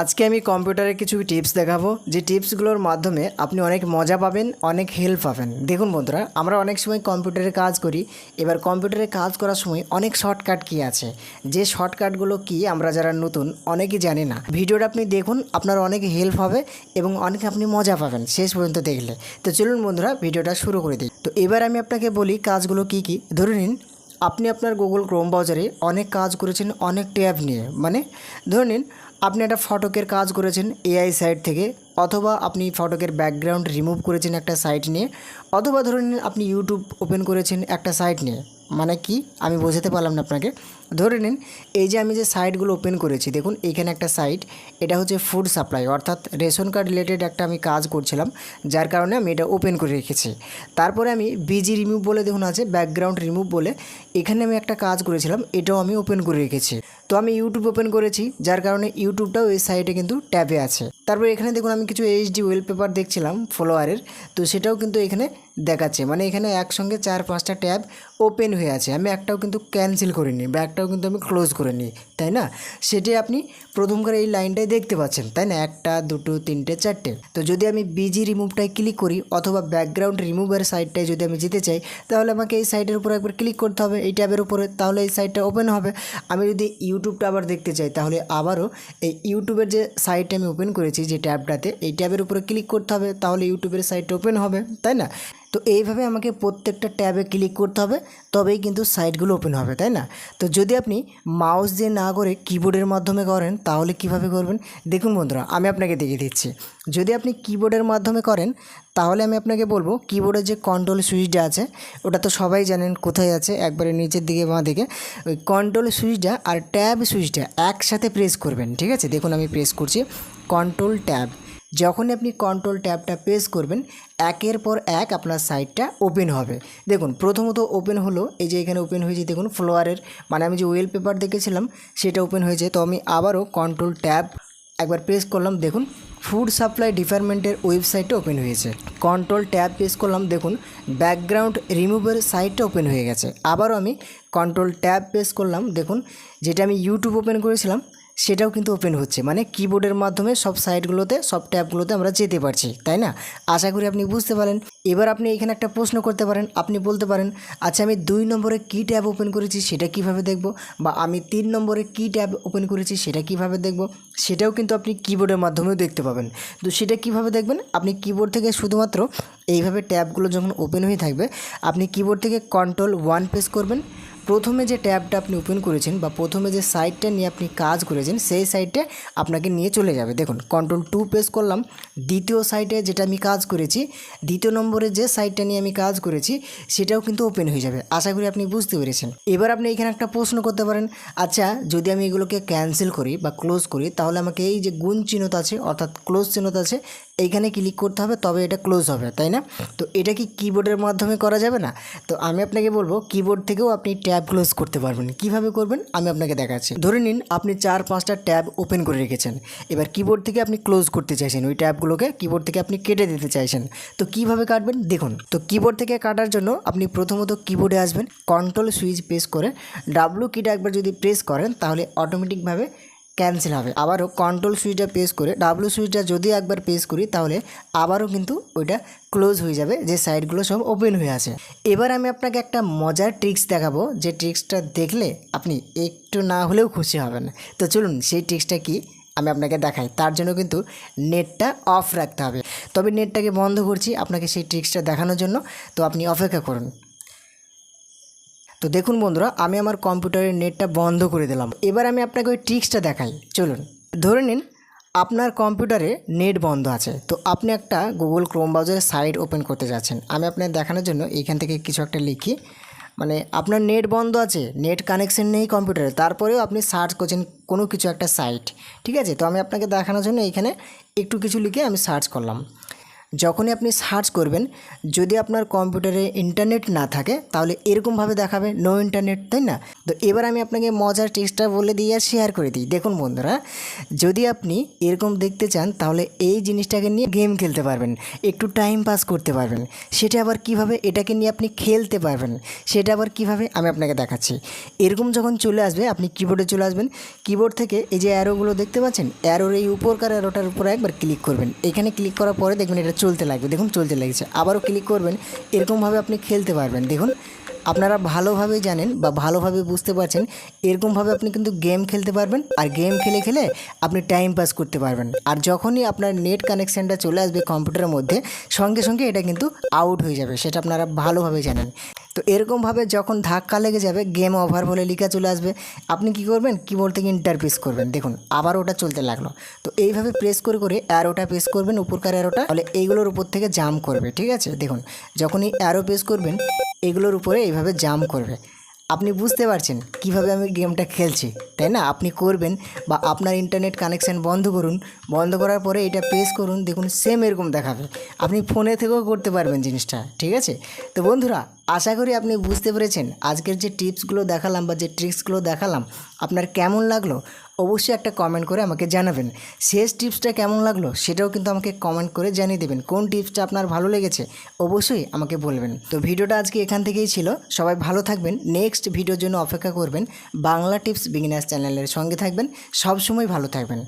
আজকে আমি কম্পিউটারের কিছু টিপস দেখাবো। যে টিপসগুলোর মাধ্যমে আপনি অনেক মজা পাবেন, অনেক হেল্প পাবেন। দেখুন বন্ধুরা, আমরা অনেক সময় কম্পিউটারে কাজ করি। এবার কম্পিউটারে কাজ করার সময় অনেক শর্টকাট কি আছে? যে শর্টকাটগুলো কি আমরা যারা নতুন, অনেকেই জানি না। ভিডিওটা আপনি দেখুন, আপনার অনেক হেল্প হবে এবং অনেক আপনি মজা পাবেন শেষ পর্যন্ত দেখলে। তো চলুন বন্ধুরা, ভিডিওটা শুরু করে দিই। তো এবার আমি আপনাকে বলি কাজগুলো কি কি। ধরে নিন, আপনি আপনার গুগল ক্রোম ব্রাউজারে অনেক কাজ করেছেন, অনেক ট্যাব নিয়ে। মানে ধরে নিন আপনি একটা ফটকের কাজ করেছেন এআই সাইট থেকে। অথবা আপনি ফটোকের ব্যাকগ্রাউন্ড রিমুভ করেছেন একটা সাইট নিয়ে, অথবা ধরে নিন আপনি ইউটিউব ওপেন করেছেন একটা সাইট নিয়ে মানে কি? আমি বোঝাতে পারলাম না আপনাকে। ধরে নিন, এই যে আমি যে সাইটগুলো ওপেন করেছি, দেখুন এইখানে একটা সাইট এটা হচ্ছে ফুড সাপ্লাই অর্থাৎ রেশন কার্ড রিলেটেড একটা আমি কাজ করছিলাম, যার কারণে আমি এটা ওপেন করে রেখেছি। তারপরে আমি বিজি রিমুভ বলে দেখুন আছে ব্যাকগ্রাউন্ড রিমুভ বলে, এখানে আমি একটা কাজ করেছিলাম, এটাও আমি ওপেন করে রেখেছি। তো আমি ইউটিউব ওপেন করেছি, যার কারণে ইউটিউবটাও এই সাইটে কিন্তু ট্যাবে আছে। তারপর এখানে দেখুন আমি কিছু এইচডি ওয়েলপেপার দেখছিলাম ফলোয়ারের তো সেটাও কিন্তু এখানে দেখাচ্ছে। মানে এখানে একসঙ্গে চার, পাঁচটা ট্যাব ওপেন হয়ে আছে। আমি একটাও কিন্তু ক্যান্সেল করিনি বা একটাও কিন্তু আমি ক্লোজ করিনি, তাই না? সেটাই আপনি প্রথমকার এই লাইনটাই দেখতে পাচ্ছেন, তাই না? একটা, দুটো, তিনটে, চারটে। তো যদি আমি বিজি রিমুভটায় ক্লিক করি অথবা ব্যাকগ্রাউন্ড রিমুভের সাইডটায় যদি আমি যেতে চাই, তাহলে আমাকে এই সাইটের উপর একবার ক্লিক করতে হবে, এই ট্যাবের উপরে, তাহলে এই সাইটটা ওপেন হবে। আমি যদি ইউটিউবটা আবার দেখতে চাই, তাহলে আবারও এই ইউটিউবের যে সাইটটা আমি ওপেন করেছি, যে ট্যাবটাতে, এই ট্যাবের উপরে ক্লিক করতে হবে, তাহলে ইউটিউবের সাইটটা ওপেন হবে, তাই না? তো এইভাবে আমাকে প্রত্যেকটা ট্যাবে ক্লিক করতে হবে, তবেই কিন্তু সাইটগুলো ওপেন হবে, তাই না? তো যদি আপনি মাউস দিয়ে না করে কিবোর্ডের মাধ্যমে করেন, তাহলে কীভাবে করবেন? দেখুন বন্ধুরা, আমি আপনাকে দেখিয়ে দিচ্ছি। যদি আপনি কিবোর্ডের মাধ্যমে করেন, তাহলে আমি আপনাকে বলব কিবোর্ডের যে কন্ট্রোল সুইচটা আছে, ওটা তো সবাই জানেন কোথায় আছে, একবারে নিচের দিকে বাঁ দিকে, ওই কন্ট্রোল সুইচটা আর ট্যাব সুইচটা একসাথে প্রেস করবেন, ঠিক আছে? দেখুন আমি প্রেস করছি কন্ট্রোল ট্যাব। যখনই আপনি কন্ট্রোল ট্যাবটা প্রেস করবেন, একের পর এক আপনার সাইটটা ওপেন হবে। দেখুন, প্রথমত ওপেন হলো, এই যে এখানে ওপেন হয়েছে, দেখুন ফ্লোয়ারের মানে আমি যে ওয়েল পেপার দেখেছিলাম, সেটা ওপেন হয়েছে। তো আমি আবারও কন্ট্রোল ট্যাব একবার প্রেস করলাম, দেখুন ফুড সাপ্লাই ডিপার্টমেন্টের ওয়েবসাইটটা ওপেন হয়েছে। কন্ট্রোল ট্যাব প্রেস করলাম, দেখুন ব্যাকগ্রাউন্ড রিমুভের সাইটটা ওপেন হয়ে গেছে। আবারও আমি কন্ট্রোল ট্যাব প্রেস করলাম, দেখুন, যেটা আমি ইউটিউব ওপেন করেছিলাম সেটাও কিন্তু ওপেন হচ্ছে। মানে কিবোর্ডের মাধ্যমে সব সাইটগুলোতে সব ট্যাবগুলোতে আমরা যেতে পারছি, তাই না? আশা করি আপনি বুঝতে পারেন। এবার আপনি এখানে একটা প্রশ্ন করতে পারেন, আপনি বলতে পারেন আচ্ছা আমি দুই নম্বরে কী ট্যাব ওপেন করেছি সেটা কীভাবে দেখব? বা, আমি তিন নম্বরে কী ট্যাব ওপেন করেছি সেটা কীভাবে দেখব? সেটাও কিন্তু আপনি কিবোর্ডের মাধ্যমেও দেখতে পাবেন। তো সেটা কীভাবে দেখবেন? আপনি কিবোর্ড থেকে শুধুমাত্র এইভাবে ট্যাবগুলো যখন ওপেন হয়ে থাকবে, আপনি কিবোর্ড থেকে কন্ট্রোল ওয়ান প্রেস করবেন। প্রথমে যে ট্যাবটা আপনি ওপেন করেছেন বা প্রথমে যে সাইটটা নিয়ে আপনি কাজ করেছেন, সেই সাইটে আপনাকে নিয়ে চলে যাবে। দেখুন কন্ট্রোল টু প্রেস করলাম। দ্বিতীয় সাইটে যেটা আমি কাজ করেছি, দ্বিতীয় নম্বরে যে সাইটটা নিয়ে আমি কাজ করেছি, সেটাও কিন্তু ওপেন হয়ে যাবে। আশা করি আপনি বুঝতে পেরেছেন। এবার আপনি এখানে একটা প্রশ্ন করতে পারেন আচ্ছা যদি আমি এগুলোকে ক্যান্সেল করি বা ক্লোজ করি, তাহলে আমাকে এই যে গুণ চিহ্নত আছে, অর্থাৎ ক্লোজ চিহ্নত আছে এইখানে ক্লিক করতে হবে, তবে এটা ক্লোজ হবে, তাই না? তো এটা কি কিবোর্ডের মাধ্যমে করা যাবে না? তো আমি আপনাকে বলব কিবোর্ড থেকেও আপনি ট্যাব ক্লোজ করতে পারবেন। কীভাবে করবেন? আমি আপনাকে দেখাচ্ছি। ধরে নিন, আপনি চার পাঁচটা ট্যাব ওপেন করে রেখেছেন। এবার কিবোর্ড থেকে আপনি ক্লোজ করতে চাইছেন, ওই ট্যাবগুলোকে কিবোর্ড থেকে আপনি কেটে দিতে চাইছেন। তো কীভাবে কাটবেন? দেখুন, তো কিবোর্ড থেকে কাটার জন্য আপনি প্রথমত কিবোর্ডে আসবেন কন্ট্রোল সুইচ প্রেস করে ডাব্লু কিটা একবার যদি প্রেস করেন, তাহলে অটোমেটিকভাবে ক্যান্সেল হবে। আবারও কন্ট্রোল সুইচটা প্রেস করে ডাব্লু সুইচটা যদি একবার প্রেস করি তাহলে আবারও কিন্তু ওইটা ক্লোজ হয়ে যাবে, যে সাইডগুলো সব ওপেন হয়ে আছে। এবার আমি আপনাকে একটা মজার ট্রিক্স দেখাবো, যে ট্রিক্সটা দেখলে আপনি একটু না হলেও খুশি হবেন। তো চলুন, সেই ট্রিক্সটা কি আমি আপনাকে দেখাই। তার জন্য কিন্তু নেটটা অফ রাখতে হবে। তবে নেটটাকে বন্ধ করছি আপনাকে সেই ট্রিক্সটা দেখানোর জন্য। তো আপনি অপেক্ষা করুন। তো দেখুন বন্ধুরা, আমি আমার কম্পিউটারের নেটটা বন্ধ করে দিলাম। এবার আমি আপনাকে ওই ট্রিক্সটা দেখাই। চলুন, ধরে নিন আপনার কম্পিউটারে নেট বন্ধ আছে। তো আপনি একটা গুগল ক্রোম ব্রাউজারের সাইট ওপেন করতে যাচ্ছেন। আমি আপনাকে দেখানোর জন্য এইখান থেকে কিছু একটা লিখি। মানে আপনার নেট বন্ধ আছে, নেট কানেকশন নেই কম্পিউটারে, তারপরেও আপনি সার্চ করছেন কোনো কিছু একটা সাইট ঠিক আছে? তো আমি আপনাকে দেখানোর জন্য এইখানে একটু কিছু লিখে আমি সার্চ করলাম। যখনই আপনি সার্চ করবেন, যদি আপনার কম্পিউটারে ইন্টারনেট না থাকে, তাহলে এরকমভাবে দেখাবে নো ইন্টারনেট তাই না? তো এবার আমি আপনাকে মজার টেক্সটটা বলে দিই আর শেয়ার করে দিই। দেখুন বন্ধুরা, যদি আপনি এরকম দেখতে চান, তাহলে এই জিনিসটাকে নিয়ে গেম খেলতে পারবেন, একটু টাইম পাস করতে পারবেন। সেটা আবার কীভাবে, এটাকে নিয়ে আপনি খেলতে পারবেন, সেটা আবার কীভাবে, আমি আপনাকে দেখাচ্ছি। এরকম যখন চলে আসবে, আপনি কিবোর্ডে চলে আসবেন কিবোর্ড থেকে এই যে অ্যারোগুলো দেখতে পাচ্ছেন অ্যারোর এই উপরকার অ্যারোটার উপরে একবার ক্লিক করবেন। এখানে ক্লিক করার পরে দেখবেন এটা চলতে লাগবে, দেখুন চলতে লাগছে। আবারও ক্লিক করবেন, এরকমভাবে আপনি খেলতে পারবেন। দেখুন, আপনারা ভালোভাবে জানেন বা ভালোভাবে বুঝতে পারছেন, এরকমভাবে আপনি কিন্তু গেম খেলতে পারবেন। আর গেম খেলে খেলে আপনি টাইম পাস করতে পারবেন। আর যখনই আপনার নেট কানেকশানটা চলে আসবে কম্পিউটারের মধ্যে, সঙ্গে সঙ্গে এটা কিন্তু আউট হয়ে যাবে। সেটা আপনারা ভালোভাবে জানেন। তো এরকমভাবে যখন ধাক্কা লেগে যাবে গেম ওভার বলে লিখা চলে আসবে। আপনি কি করবেন? কিবোর্ড থেকে ইন্টার প্রেস করবেন। দেখুন, আবার ওটা চলতে লাগল। তো এইভাবে প্রেস করে করে অ্যারোটা প্রেস করবেন, উপরকার অ্যারোটা তাহলে এইগুলোর উপর থেকে জাম্প করবে, ঠিক আছে? দেখুন, যখনই অ্যারো প্রেস করবেন, এগুলোর উপরে এইভাবে জাম্প করবে। আপনি বুঝতে পারছেন কীভাবে আমি গেমটা খেলছি, তাই না? আপনি করবেন বা আপনার ইন্টারনেট কানেকশান বন্ধ করুন। বন্ধ করার পরে এটা প্রেস করুন, দেখুন সেম এরকম দেখাবে। আপনি ফোনে থেকেও করতে পারবেন জিনিসটা, ঠিক আছে? তো বন্ধুরা আশা করি আপনি বুঝতে পেরেছেন আজকের যে টিপসগুলো দেখালাম বা যে ট্রিক্সগুলো দেখালাম, আপনার কেমন লাগল অবশ্যই একটা কমেন্ট করে আমাকে জানাবেন। শেষ টিপসটা কেমন লাগল সেটাও কিন্তু আমাকে কমেন্ট করে জানিয়ে দেবেন। কোন টিপসটা আপনার ভালো লেগেছে অবশ্যই আমাকে বলবেন। তো ভিডিওটা আজকে এখান থেকেই ছিল। সবাই ভালো থাকবেন। নেক্সট ভিডিওর জন্য অপেক্ষা করবেন বাংলা টিপস বিগিনার্স চ্যানেলের সঙ্গে থাকবেন। সবসময় ভালো থাকবেন।